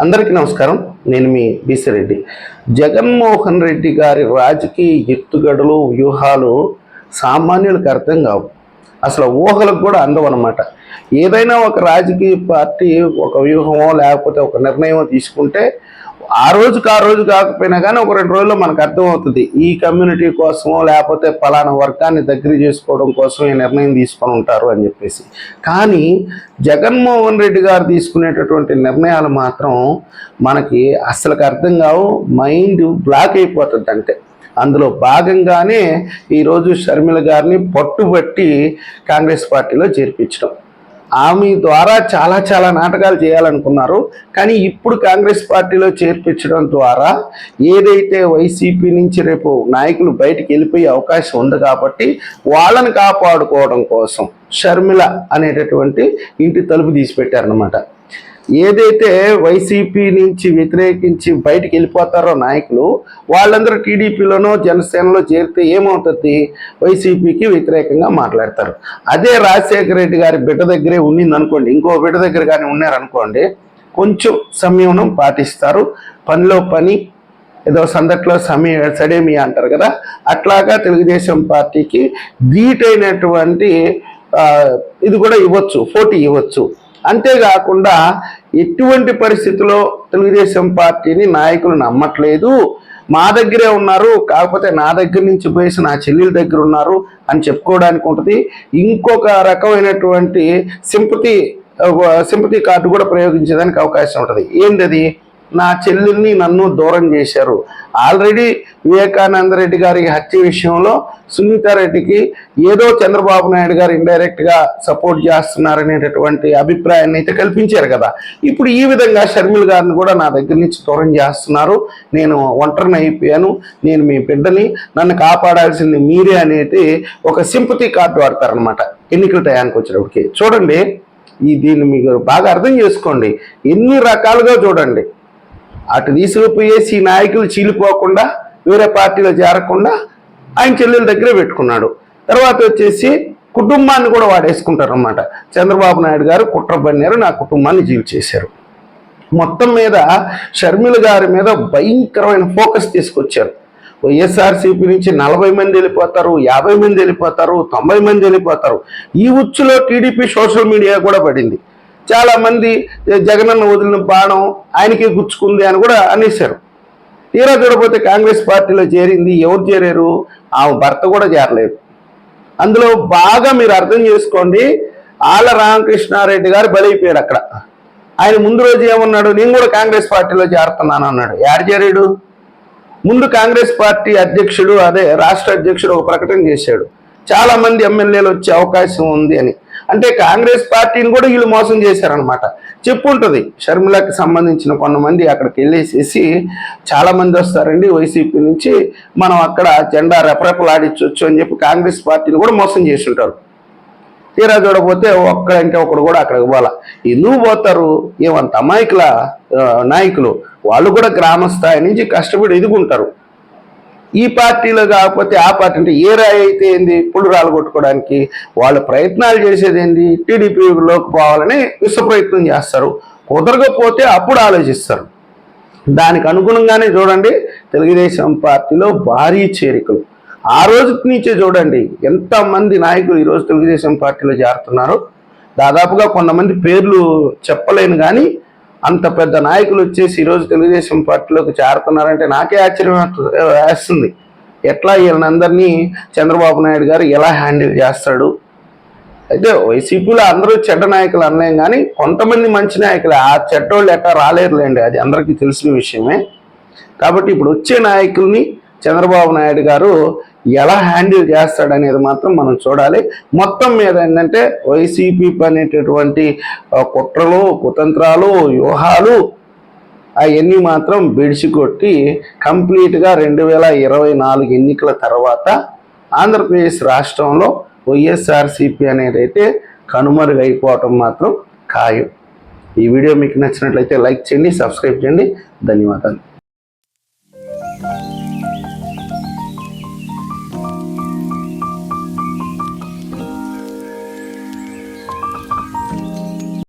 అందరికీ నమస్కారం. నేను మీ బీసీ రెడ్డి. జగన్మోహన్ రెడ్డి గారి రాజకీయ ఎత్తుగడలు వ్యూహాలు సామాన్యులకు అర్థం కావు. అసలు ఊహలకు కూడా అందవు అనమాట ఏదైనా ఒక రాజకీయ పార్టీ ఒక వ్యూహమో లేకపోతే ఒక నిర్ణయమో తీసుకుంటే ఆ రోజుకి ఆ రోజు కాకపోయినా కానీ ఒక రెండు రోజుల్లో మనకు అర్థమవుతుంది. ఈ కమ్యూనిటీ కోసమో లేకపోతే పలానా వర్గాన్ని దగ్గర చేసుకోవడం కోసం ఈ నిర్ణయం తీసుకొని ఉంటారు అని చెప్పేసి. కానీ జగన్మోహన్ రెడ్డి గారు తీసుకునేటటువంటి నిర్ణయాలు మాత్రం మనకి అసలుకి అర్థం కావు మైండ్ బ్లాక్ అయిపోతుంది అంటే అందులో భాగంగానే ఈరోజు షర్మిల గారిని పట్టుబట్టి కాంగ్రెస్ పార్టీలో చేర్పించడం. ఆమె ద్వారా చాలా చాలా నాటకాలు చేయాలనుకున్నారు. కానీ ఇప్పుడు కాంగ్రెస్ పార్టీలో చేర్పించడం ద్వారా ఏదైతే వైసీపీ నుంచి రేపు నాయకులు బయటికి వెళ్ళిపోయే అవకాశం ఉంది కాబట్టి వాళ్ళని కాపాడుకోవడం కోసం షర్మిల అనేటటువంటి ఇంటి తలుపు తీసి పెట్టారనమాట ఏదైతే వైసీపీ నుంచి వ్యతిరేకించి బయటికి వెళ్ళిపోతారో నాయకులు వాళ్ళందరూ టీడీపీలోనో జనసేనలో చేరితే ఏమవుతుంది? వైసీపీకి వ్యతిరేకంగా మాట్లాడతారు. అదే రాజశేఖర రెడ్డి గారి బిడ్డ దగ్గరే ఉండింది అనుకోండి ఇంకో బిడ్డ దగ్గర కానీ ఉన్నారనుకోండి కొంచెం సంయమనం పాటిస్తారు. పనిలో పని ఏదో సందట్లో సమయ సడేమి అంటారు కదా అట్లాగా తెలుగుదేశం పార్టీకి ధీటైనటువంటి ఇది కూడా ఇవ్వచ్చు పోటీ ఇవ్వచ్చు. అంతేకాకుండా ఎటువంటి పరిస్థితిలో తెలుగుదేశం పార్టీని నాయకులు నమ్మట్లేదు. మా దగ్గరే ఉన్నారు కాకపోతే నా దగ్గర నుంచి పోయేసి నా చెల్లెల దగ్గర ఉన్నారు అని చెప్పుకోవడానికి ఉంటుంది. ఇంకొక రకమైనటువంటి సింపతి సింపతి కార్డు కూడా ప్రయోగించేదానికి అవకాశం ఉంటుంది. ఏంటది నా చెల్లెల్ని నన్ను దూరం చేశారు. ఆల్రెడీ వివేకానంద రెడ్డి గారి హత్య విషయంలో సునీతారెడ్డికి ఏదో చంద్రబాబు నాయుడు గారు ఇండైరెక్ట్గా సపోర్ట్ చేస్తున్నారనేటటువంటి అభిప్రాయాన్ని అయితే కల్పించారు కదా. ఇప్పుడు ఈ విధంగా షర్మిల్ గారిని కూడా నా దగ్గర నుంచి దూరం చేస్తున్నారు. నేను ఒంటరిని అయిపోయాను. నేను మీ బిడ్డని నన్ను కాపాడాల్సింది మీరే అనేది ఒక సింపతి కార్డు వాడతారనమాట ఎన్నికల టయానికి వచ్చినప్పటికి. చూడండి ఈ దీన్ని మీరు బాగా అర్థం చేసుకోండి. ఎన్ని రకాలుగా చూడండి. అటు తీసుకుపోయేసి నాయకులు చీలిపోకుండా వేరే పార్టీలో చేరకుండా ఆయన చెల్లెల దగ్గరే పెట్టుకున్నాడు. తర్వాత వచ్చేసి కుటుంబాన్ని కూడా వాడేసుకుంటారు అనమాట చంద్రబాబు నాయుడు గారు కుట్ర బన్నారు నా కుటుంబాన్ని జీవి చేశారు. మొత్తం మీద షర్మిల గారి మీద భయంకరమైన ఫోకస్ తీసుకొచ్చారు. వైఎస్ఆర్సీపీ నుంచి నలభై మంది వెళ్ళిపోతారు యాభై మంది వెళ్ళిపోతారు తొంభై మంది వెళ్ళిపోతారు. ఈ ఉచ్చులో టీడీపీ సోషల్ మీడియా కూడా పడింది. చాలా మంది జగనన్న వదిలిన బాణం ఆయనకే గుచ్చుకుంది అని కూడా అనేశారు. తీరా చూడకపోతే కాంగ్రెస్ పార్టీలో చేరింది ఎవరు చేరారు? ఆమె భర్త కూడా చేరలేదు. అందులో బాగా మీరు అర్థం చేసుకోండి ఆళ్ళ రామకృష్ణారెడ్డి గారు బలైపోయారు అక్కడ. ఆయన ముందు రోజు ఏమన్నాడు? నేను కూడా కాంగ్రెస్ పార్టీలో చేరుతున్నాను అన్నాడు. యాడ్ చేరాడు? ముందు కాంగ్రెస్ పార్టీ అధ్యక్షుడు అదే రాష్ట్ర అధ్యక్షుడు ఒక ప్రకటన చేశాడు. చాలా మంది ఎమ్మెల్యేలు వచ్చే అవకాశం ఉంది అని. అంటే కాంగ్రెస్ పార్టీని కూడా వీళ్ళు మోసం చేశారనమాట చెప్పుంటుంది షర్మిలకి సంబంధించిన కొంతమంది అక్కడికి వెళ్ళేసేసి చాలామంది వస్తారండి వైసీపీ నుంచి మనం అక్కడ జెండా రెపరెపలాడించవచ్చు అని చెప్పి కాంగ్రెస్ పార్టీని కూడా మోసం చేసి ఉంటారు తీరా చూడకపోతే ఒక్కడంటే ఒకడు కూడా అక్కడికి పోవాలా. ఎందుకు పోతారు? ఏమంత అమాయకుల నాయకులు. వాళ్ళు కూడా గ్రామ స్థాయి నుంచి కష్టపడి ఎదుగుంటారు. ఈ పార్టీలో కాకపోతే ఆ పార్టీ అంటే ఏ రాయి అయితే ఏంది? పుళ్ళు రాలగొట్టుకోవడానికి కొట్టుకోవడానికి వాళ్ళు ప్రయత్నాలు చేసేది ఏంది? టీడీపీలోకి పోవాలని విశ్వప్రయత్నం చేస్తారు. కుదరకపోతే అప్పుడు ఆలోచిస్తారు. దానికి అనుగుణంగానే చూడండి తెలుగుదేశం పార్టీలో భారీ చేరికలు. ఆ రోజు నుంచే చూడండి ఎంతమంది నాయకులు ఈరోజు తెలుగుదేశం పార్టీలో చేరుతున్నారు దాదాపుగా కొంతమంది పేర్లు చెప్పలేను కానీ అంత పెద్ద నాయకులు వచ్చేసి ఈరోజు తెలుగుదేశం పార్టీలోకి చేరుతున్నారంటే నాకే ఆశ్చర్యం వేస్తుంది. ఎట్లా వీళ్ళందరినీ చంద్రబాబు నాయుడు గారు ఎలా హ్యాండిల్ చేస్తాడు? అయితే వైసీపీలో అందరూ చెడ్డ నాయకులు అనలేం కానీ కొంతమంది మంచి నాయకులు. ఆ చెడ్డోళ్ళు ఎట్లా రాలేరులేండి. అది అందరికీ తెలిసిన విషయమే. కాబట్టి ఇప్పుడు వచ్చే నాయకుల్ని చంద్రబాబు నాయుడు గారు ఎలా హ్యాండిల్ చేస్తాడనేది మాత్రం మనం చూడాలి. మొత్తం మీద ఏంటంటే వైసీపీ అనేటటువంటి కుట్రలు కుతంత్రాలు వ్యూహాలు అవన్నీ మాత్రం బెడిసి కంప్లీట్గా రెండు వేల ఇరవై నాలుగు ఎన్నికల తర్వాత ఆంధ్రప్రదేశ్ రాష్ట్రంలో వైఎస్ఆర్సీపీ అనేది అయితే కనుమరుగైపోవటం మాత్రం ఖాయం. ఈ వీడియో మీకు నచ్చినట్లయితే లైక్ చేయండి సబ్స్క్రైబ్ చేయండి. ధన్యవాదాలు.